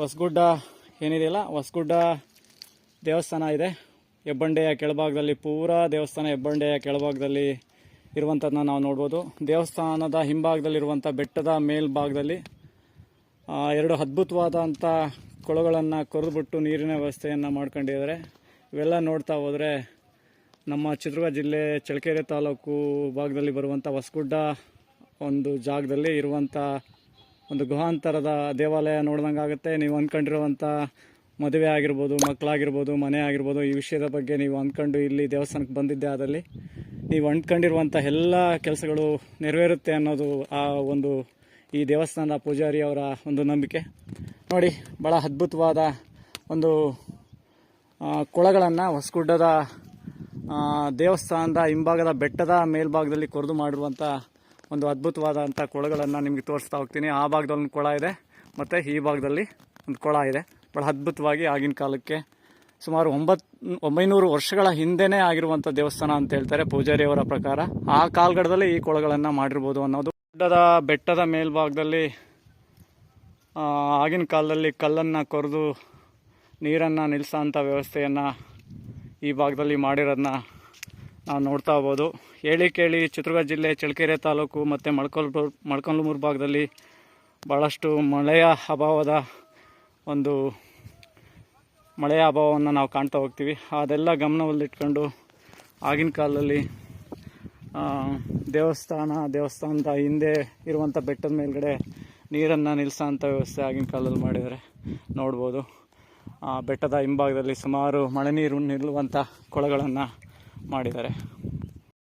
ಹೊಸಗುಡ್ಡ ಏನಿದೆಯಲ್ಲ? ಹೊಸಗುಡ್ಡ ದೇವಸ್ಥಾನ ಇದೆ. ಹೆಬ್ಬಂಡೆಯ ಕೆಳಭಾಗದಲ್ಲಿ ಪೂರ ದೇವಸ್ಥಾನ, ಹೆಬ್ಬಂಡೆಯ ಕೆಳಭಾಗದಲ್ಲಿ ಇರುವಂಥದ್ದನ್ನ ನಾವು ನೋಡ್ಬೋದು. ದೇವಸ್ಥಾನದ ಹಿಂಭಾಗದಲ್ಲಿರುವಂಥ ಬೆಟ್ಟದ ಮೇಲ್ಭಾಗದಲ್ಲಿ ಎರಡು ಅದ್ಭುತವಾದಂಥ ಕೊಳಗಳನ್ನು ಕೊರೆದುಬಿಟ್ಟು ನೀರಿನ ವ್ಯವಸ್ಥೆಯನ್ನು ಮಾಡ್ಕೊಂಡಿದ್ದಾರೆ. ಇವೆಲ್ಲ ನೋಡ್ತಾ ಹೋದರೆ ನಮ್ಮ ಚಿತ್ರದುರ್ಗ ಜಿಲ್ಲೆ ಚಳ್ಳಕೆರೆ ತಾಲೂಕು ಭಾಗದಲ್ಲಿ ಬರುವಂಥ ಹೊಸಗುಡ್ಡ ಒಂದು ಜಾಗದಲ್ಲಿ ಇರುವಂಥ ಒಂದು ಗುಹಾಂತರದ ದೇವಾಲಯ ನೋಡ್ದಂಗೆ ಆಗುತ್ತೆ. ನೀವು ಅಂದ್ಕೊಂಡಿರುವಂಥ ಮದುವೆ ಆಗಿರ್ಬೋದು, ಮಕ್ಕಳಾಗಿರ್ಬೋದು, ಮನೆ ಆಗಿರ್ಬೋದು, ಈ ವಿಷಯದ ಬಗ್ಗೆ ನೀವು ಅಂದ್ಕೊಂಡು ಇಲ್ಲಿ ದೇವಸ್ಥಾನಕ್ಕೆ ಬಂದಿದ್ದೆ ಆದಲ್ಲಿ, ನೀವು ಅಂದ್ಕೊಂಡಿರುವಂಥ ಎಲ್ಲ ಕೆಲಸಗಳು ನೆರವೇರುತ್ತೆ ಅನ್ನೋದು ಆ ಒಂದು ಈ ದೇವಸ್ಥಾನದ ಪೂಜಾರಿ ಅವರ ಒಂದು ನಂಬಿಕೆ. ನೋಡಿ ಭಾಳ ಅದ್ಭುತವಾದ ಒಂದು ಕೊಳಗಳನ್ನು ಹೊಸಗುಡ್ಡದ ದೇವಸ್ಥಾನದ ಹಿಂಭಾಗದ ಬೆಟ್ಟದ ಮೇಲ್ಭಾಗದಲ್ಲಿ ಕೊರೆದು ಮಾಡಿರುವಂಥ ಒಂದು ಅದ್ಭುತವಾದಂಥ ಕೊಳಗಳನ್ನು ನಿಮಗೆ ತೋರಿಸ್ತಾ ಹೋಗ್ತೀನಿ. ಆ ಭಾಗದಲ್ಲಿ ಒಂದು ಕೊಳ ಇದೆ. ಮತ್ತು ಈ ಭಾಗದಲ್ಲಿ ಒಂದು ಕೊಳ ಇದೆ. ಭಾಳ ಅದ್ಭುತವಾಗಿ ಆಗಿನ ಕಾಲಕ್ಕೆ ಸುಮಾರು ಒಂಬತ್ತು ಒಂಬೈನೂರು ವರ್ಷಗಳ ಹಿಂದೆನೇ ಆಗಿರುವಂಥ ದೇವಸ್ಥಾನ ಅಂತ ಹೇಳ್ತಾರೆ ಪೂಜಾರಿಯವರ ಪ್ರಕಾರ. ಆ ಕಾಲ್ಗಡದಲ್ಲಿ ಈ ಕೊಳಗಳನ್ನು ಮಾಡಿರ್ಬೋದು ಅನ್ನೋದು. ದೊಡ್ಡದ ಬೆಟ್ಟದ ಮೇಲ್ಭಾಗದಲ್ಲಿ ಆಗಿನ ಕಾಲದಲ್ಲಿ ಕಲ್ಲನ್ನು ಕೊರೆದು ನೀರನ್ನು ನಿಲ್ಲಿಸೋಂಥ ವ್ಯವಸ್ಥೆಯನ್ನು ಈ ಭಾಗದಲ್ಲಿ ಮಾಡಿರೋದನ್ನ ನಾವು ನೋಡ್ತಾ ಹೋಗ್ಬೋದು ಹೇಳಿ ಕೇಳಿ ಚಿತ್ರದುರ್ಗ ಜಿಲ್ಲೆ ಚಳ್ಳಕೆರೆ ತಾಲೂಕು ಮತ್ತು ಮೊಳಕಲ್ಮೂರು ಮಳ್ಕೊಲ್ಮೂರು ಭಾಗದಲ್ಲಿ ಭಾಳಷ್ಟು ಮಳೆಯ ಅಭಾವದ ಒಂದು ಮಳೆಯ ಅಭಾವವನ್ನು ನಾವು ಕಾಣ್ತಾ ಹೋಗ್ತೀವಿ. ಅದೆಲ್ಲ ಗಮನದಲ್ಲಿಟ್ಕೊಂಡು ಆಗಿನ ಕಾಲದಲ್ಲಿ ದೇವಸ್ಥಾನ, ದೇವಸ್ಥಾನದ ಹಿಂದೆ ಇರುವಂಥ ಬೆಟ್ಟದ ಮೇಲ್ಗಡೆ ನೀರನ್ನು ನಿಲ್ಲಿಸೋಂಥ ವ್ಯವಸ್ಥೆ ಆಗಿನ ಕಾಲದಲ್ಲಿ ಮಾಡಿದರೆ ನೋಡ್ಬೋದು. ಬೆಟ್ಟದ ಹಿಂಭಾಗದಲ್ಲಿ ಸುಮಾರು ಮಳೆ ನೀರು ನಿಲ್ಲುವಂಥ ಕೊಳಗಳನ್ನು ಮಾಡಿದ್ದಾರೆ.